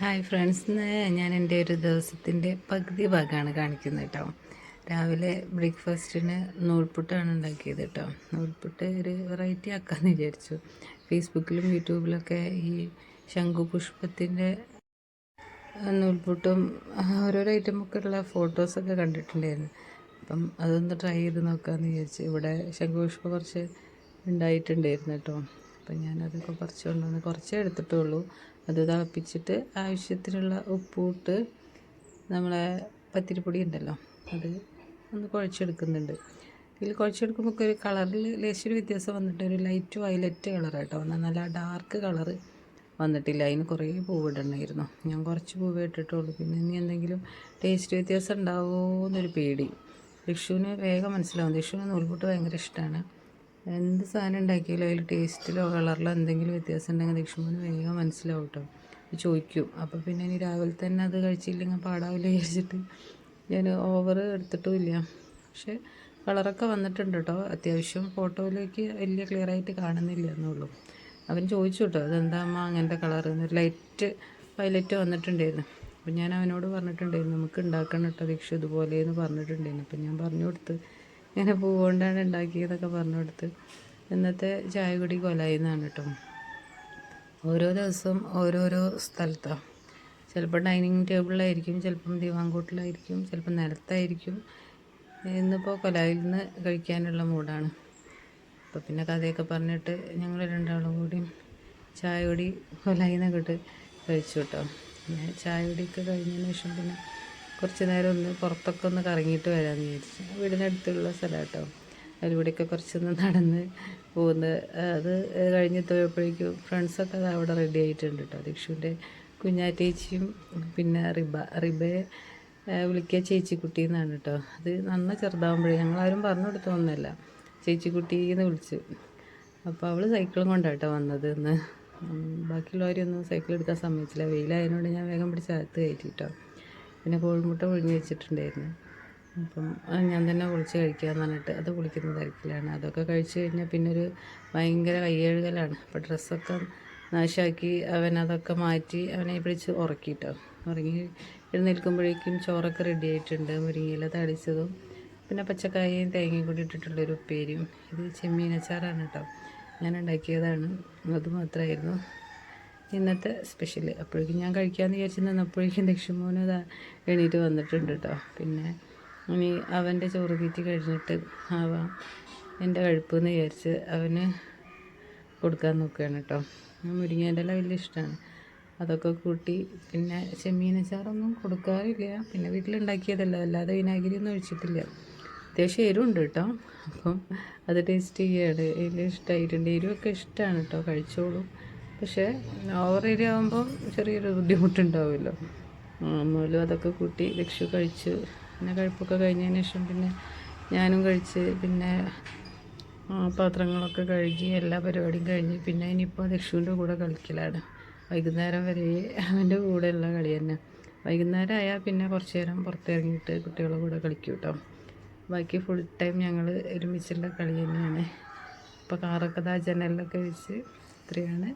Hi friends. ഞാൻ എന്റെ ഒരു ദിവസത്തിന്റെ പകുതി ഭാഗമാണ് കാണിക്കുന്നത് കേട്ടോ. രാവിലെ ബ്രേക്ക്ഫാസ്റ്റിന് നൂൽപുട്ടാണ് ഉണ്ടാക്കിയത് കേട്ടോ. നൂൽപുട്ട് ഒരു വെറൈറ്റി ആക്കാമെന്ന് വിചാരിച്ചു. ഫേസ്ബുക്കിലും യൂട്യൂബിലൊക്കെ ഈ ശംഖുപുഷ്പത്തിന്റെ നൂൽപുട്ടും ഓരോരോ ഐറ്റമൊക്കെ ഉള്ള ഫോട്ടോസൊക്കെ കണ്ടിട്ടുണ്ടായിരുന്നു. അപ്പം അതൊന്ന് ട്രൈ ചെയ്ത് നോക്കാമെന്ന് വിചാരിച്ചു ഇവിടെ ശംഖുപുഷ്പം കുറച്ച് ഉണ്ടായിട്ടുണ്ടായിരുന്നു കേട്ടോ. അപ്പം ഞാനതൊക്കെ കുറച്ച് കൊണ്ടുവന്ന് കുറച്ചേ എടുത്തിട്ടുള്ളൂ. അത് തിളപ്പിച്ചിട്ട് ആവശ്യത്തിനുള്ള ഉപ്പിട്ട് നമ്മളെ പത്തിരിപ്പൊടി ഉണ്ടല്ലോ അത് ഒന്ന് കുഴച്ചെടുക്കുന്നുണ്ട്. ഇതിൽ കുഴച്ചെടുക്കുമ്പോൾ ഒരു കളറിൽ ലേശൊരു വ്യത്യാസം വന്നിട്ട് ഒരു ലൈറ്റ് വയലറ്റ് കളറാട്ടോ എന്നാൽ നല്ല ഡാർക്ക് കളർ വന്നിട്ടില്ല. അതിന് കുറേ പൂവിടണമായിരുന്നു ഞാൻ കുറച്ച് പൂവേ ഇട്ടിട്ടുള്ളൂ. പിന്നെ ഇനി എന്തെങ്കിലും ടേസ്റ്റ് വ്യത്യാസം ഉണ്ടാവുമോ എന്നൊരു പേടി. ഋഷുവിന് വേഗം മനസ്സിലാവും. ഋഷുവിന് നൂൽപുട്ട് ഭയങ്കര ഇഷ്ടമാണ് എന്ത് സാധനം ഉണ്ടാക്കിയാലും അതിൽ ടേസ്റ്റിലോ കളറിലോ എന്തെങ്കിലും വ്യത്യാസം ഉണ്ടെങ്കിൽ ലക്ഷ്മണന് വേഗം മനസ്സിലാവും കേട്ടോ ചോദിക്കും. അപ്പോൾ പിന്നെ ഇനി രാവിലെ തന്നെ അത് കഴിച്ചില്ലെങ്കിൽ പാടാവില്ല വിചാരിച്ചിട്ട് ഞാൻ ഓവർ എടുത്തിട്ടുമില്ല. പക്ഷേ കളറൊക്കെ വന്നിട്ടുണ്ട് കേട്ടോ അത്യാവശ്യം ഫോട്ടോയിലേക്ക് വലിയ ക്ലിയർ ആയിട്ട് കാണുന്നില്ല എന്നുള്ളൂ. അവൻ ചോദിച്ചു കേട്ടോ അതെന്താ അമ്മ അങ്ങനത്തെ കളർ ലൈറ്റ് വയലറ്റ് വന്നിട്ടുണ്ടായിരുന്നു. അപ്പം ഞാൻ അവനോട് പറഞ്ഞിട്ടുണ്ടായിരുന്നു നമുക്ക് ഉണ്ടാക്കണം കേട്ടോ ദീക്ഷ ഇതുപോലെ എന്ന് പറഞ്ഞിട്ടുണ്ടായിരുന്നു. അപ്പം ഞാൻ പറഞ്ഞു കൊടുത്ത് ഇങ്ങനെ പൂവുകൊണ്ടാണ് ഉണ്ടാക്കിയതൊക്കെ പറഞ്ഞു കൊടുത്ത് ഇന്നത്തെ ചായ കുടി കൊലായിന്നാണ് കേട്ടോ ഓരോ ദിവസവും ഓരോരോ സ്ഥലത്താണ് ചിലപ്പോൾ ഡൈനിങ് ടേബിളിലായിരിക്കും ചിലപ്പം ദിവാങ്കൂട്ടിലായിരിക്കും ചിലപ്പം നിലത്തായിരിക്കും. ഇന്നിപ്പോൾ കൊലായിൽ നിന്ന് കഴിക്കാനുള്ള മൂഡാണ്. അപ്പോൾ പിന്നെ കഥയൊക്കെ പറഞ്ഞിട്ട് ഞങ്ങൾ രണ്ടാളും കൂടി ചായ കുടി കൊലായിൽ നിന്നൊക്കെ കഴിച്ചു കേട്ടോ പിന്നെ ചായ കുടിയൊക്കെ കഴിഞ്ഞതിന് ശേഷം പിന്നെ കുറച്ച് നേരം ഒന്ന് പുറത്തൊക്കെ ഒന്ന് കറങ്ങിയിട്ട് വരാമെന്ന് വിചാരിച്ചു. വീടിനടുത്തുള്ള സ്ഥലം കേട്ടോ അതിലൂടെയൊക്കെ കുറച്ചൊന്ന് നടന്ന് പോകുന്നത്. അത് കഴിഞ്ഞ് പോയപ്പോഴേക്കും ഫ്രണ്ട്സൊക്കെ അത് അവിടെ റെഡി ആയിട്ടുണ്ട് കേട്ടോ ദീക്ഷുവിന്റെ കുഞ്ഞാറ്റേച്ചിയും പിന്നെ റിബ റിബയെ വിളിക്കുക ചേച്ചിക്കുട്ടി എന്നാണ് കേട്ടോ അത് നന്ന ചെറുതാവുമ്പോഴേ ഞങ്ങളാരും പറഞ്ഞു കൊടുത്തൊന്നുമല്ല ചേച്ചിക്കുട്ടി എന്ന് വിളിച്ചു. അപ്പോൾ അവൾ സൈക്കിളും കൊണ്ടാട്ടോ വന്നത് ഇന്ന് ബാക്കിയുള്ളവരൊന്നും സൈക്കിൾ എടുക്കാൻ സമ്മതിച്ചില്ല. വെയിലായതിനോട് ഞാൻ വേഗം പിടിച്ച് അകത്ത് കയറ്റി കേട്ടോ പിന്നെ കോഴിമുട്ട പുഴുങ്ങി വെച്ചിട്ടുണ്ടായിരുന്നു. അപ്പം ഞാൻ തന്നെ കുളിച്ച് കഴിക്കാമെന്ന് പറഞ്ഞിട്ട് അത് കുളിക്കുന്ന തിരക്കിലാണ്. അതൊക്കെ കഴിച്ച് കഴിഞ്ഞാൽ പിന്നെ ഒരു ഭയങ്കര കയ്യഴുകലാണ്. അപ്പോൾ ഡ്രസ്സൊക്കെ നാശാക്കി അവൻ അതൊക്കെ മാറ്റി അവനെ പിടിച്ച് ഉറക്കിയിട്ടോ ഉറങ്ങി എഴുന്നേൽക്കുമ്പോഴേക്കും ചോറൊക്കെ റെഡി ആയിട്ടുണ്ട്. മുരിങ്ങയില തടിച്ചതും പിന്നെ പച്ചക്കായയും തേങ്ങയും കൂടി ഇട്ടിട്ടുള്ളൊരു ഉപ്പേരിയും. ഇത് ചെമ്മീനച്ചാറാണ് കേട്ടോ. ഞാൻ ഉണ്ടാക്കിയതാണ്. അത് മാത്രമായിരുന്നു ഇന്നത്തെ സ്പെഷ്യൽ അപ്പോഴേക്കും ഞാൻ കഴിക്കാമെന്ന് വിചാരിച്ച് നിന്നപ്പോഴേക്കും ദക്ഷിമോനും ഇതാ എണീറ്റ് വന്നിട്ടുണ്ട് കേട്ടോ പിന്നെ ഇനി അവന്റെ ചോറ് തീറ്റി കഴിഞ്ഞിട്ട് ആവാം എന്റെ കഴിപ്പെന്ന് വിചാരിച്ച് അവന് കൊടുക്കാൻ നോക്കുകയാണ് കേട്ടോ മുരിങ്ങേന്റെ എല്ലാം വലിയ ഇഷ്ടമാണ് അതൊക്കെ കൂട്ടി പിന്നെ ചെമ്മീനച്ചാറൊന്നും കൊടുക്കാറില്ല. പിന്നെ വീട്ടിലുണ്ടാക്കിയതല്ല. അല്ലാതെ വിനാഗിരി ഒന്നും ഒഴിച്ചിട്ടില്ല. അത്യാവശ്യം എരിവുണ്ട് കേട്ടോ അപ്പം അത് ടേസ്റ്റ് ചെയ്യാണ്. എരിവ് ഇഷ്ടമായിട്ടുണ്ട് എരിവൊക്കെ ഇഷ്ടമാണ് കേട്ടോ കഴിച്ചോളൂ. പക്ഷേ ഓവർ ഏരിയ ആകുമ്പോൾ ചെറിയൊരു ബുദ്ധിമുട്ടുണ്ടാവുമല്ലോ. അമ്മയിലും അതൊക്കെ കൂട്ടി ലക്ഷു കഴിച്ച്. പിന്നെ കഴിപ്പൊക്കെ കഴിഞ്ഞതിന് ശേഷം പിന്നെ ഞാനും കഴിച്ച്. പിന്നെ പാത്രങ്ങളൊക്കെ കഴുകി എല്ലാ പരിപാടിയും കഴിഞ്ഞ്. പിന്നെ ഇനിയിപ്പോൾ ലക്ഷുവിന്റെ കൂടെ കളിക്കലാണ്. വൈകുന്നേരം വരെ അവന്റെ കൂടെയുള്ള കളി തന്നെ. വൈകുന്നേരം ആയാൽ പിന്നെ കുറച്ച് നേരം പുറത്തിറങ്ങിയിട്ട് കുട്ടികളുടെ കൂടെ കളിക്കും കേട്ടോ ബാക്കി ഫുൾ ടൈം ഞങ്ങൾ ഒരുമിച്ചുള്ള കളി തന്നെയാണ്. ഇപ്പോൾ കാറൊക്കെ ദാ ജനലിലൊക്കെ വെച്ച് ഇത്രയാണ്.